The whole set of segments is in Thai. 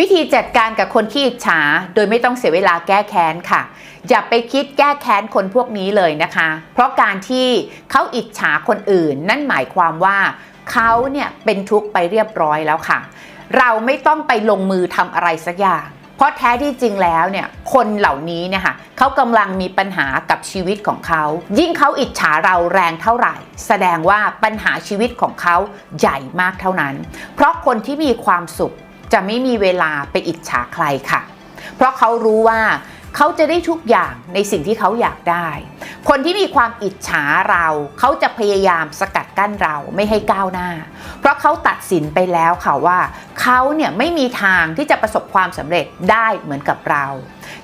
วิธีจัดการกับคนขี้อิจฉาโดยไม่ต้องเสียเวลาแก้แค้นค่ะ อย่าไปคิดแก้แค้นคนพวกนี้เลยนะคะ เพราะการที่เขาอิจฉาคนอื่น นั่นหมายความว่าเขาเนี่ยเป็นทุกข์ไปเรียบร้อยแล้วค่ะ เราไม่ต้องไปลงมือทำอะไรสักอย่าง เพราะแท้ที่จริงแล้วเนี่ยคนเหล่านี้เนี่ยค่ะเขากำลังมีปัญหากับชีวิตของเขา ยิ่งเขาอิจฉาเราแรงเท่าไหร่ แสดงว่าปัญหาชีวิตของเขาใหญ่มากเท่านั้น เพราะคนที่มีความสุข จะไม่มีเวลาไปอิจฉาใครค่ะ เพราะเขารู้ว่าเขาจะได้ทุกอย่างในสิ่งที่เขาอยากได้ คนที่มีความอิจฉาเรา เขาจะพยายามสกัดกั้นเราไม่ให้ก้าวหน้า เพราะเขาตัดสินไปแล้วค่ะว่าเขาเนี่ยไม่มีทางที่จะประสบความสำเร็จได้เหมือนกับเรา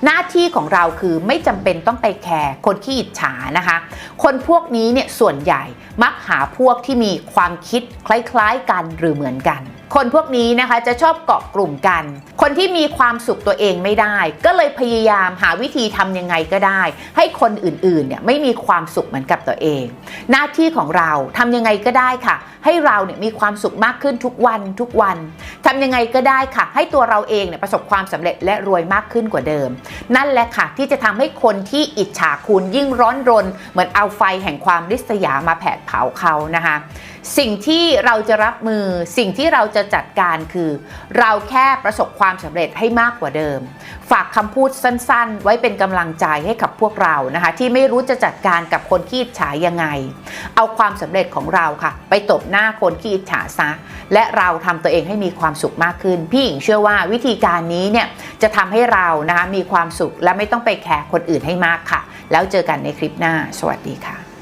หน้าที่ของเราคือไม่จำเป็นต้องไปแคร์คนที่อิจฉานะคะ คนพวกนี้เนี่ยส่วนใหญ่มักหาพวกที่มีความคิดคล้ายๆกันหรือเหมือนกัน คนพวกนี้นะคะจะชอบเกาะกลุ่มกัน คนที่มีความสุขตัวเองไม่ได้ ก็เลยพยายามหาวิธีทำยังไงก็ได้ ให้คนอื่นๆเนี่ยไม่มีความสุขเหมือนกับตัวเอง หน้าที่ของเราทำยังไงก็ได้ค่ะ ให้เราเนี่ยมีความสุขมากขึ้นทุกวันทุกวัน ทำยังไงก็ได้ค่ะ ให้ตัวเราเองเนี่ยประสบความสำเร็จและรวยมากขึ้นกว่าเดิม นั่นแหละค่ะ ที่จะทำให้คนที่อิจฉาคุณยิ่งร้อนรน เหมือนเอาไฟแห่งความริษยามาแผดเผาเขานะคะสิ่งที่เราจะรับมือสิ่งที่เราจะจัดการคือ เราแค่ประสบความสำเร็จให้มากกว่าเดิม ฝากคำพูดสั้นๆ ไว้เป็นกำลังใจให้กับพวกเรานะคะ ที่ไม่รู้จะจัดการกับคนขี้อิจฉายังไง เอาความสำเร็จของเราค่ะ ไปตบหน้าคนขี้อิจฉาซะ และเราทำตัวเองให้มีความสุขมากขึ้น พี่หญิงเชื่อว่าวิธีการนี้เนี่ยจะทำให้เรานะคะมีความสุขและไม่ต้องไปแคร์คนอื่นให้มากค่ะ แล้วเจอกันในคลิปหน้า สวัสดีค่ะ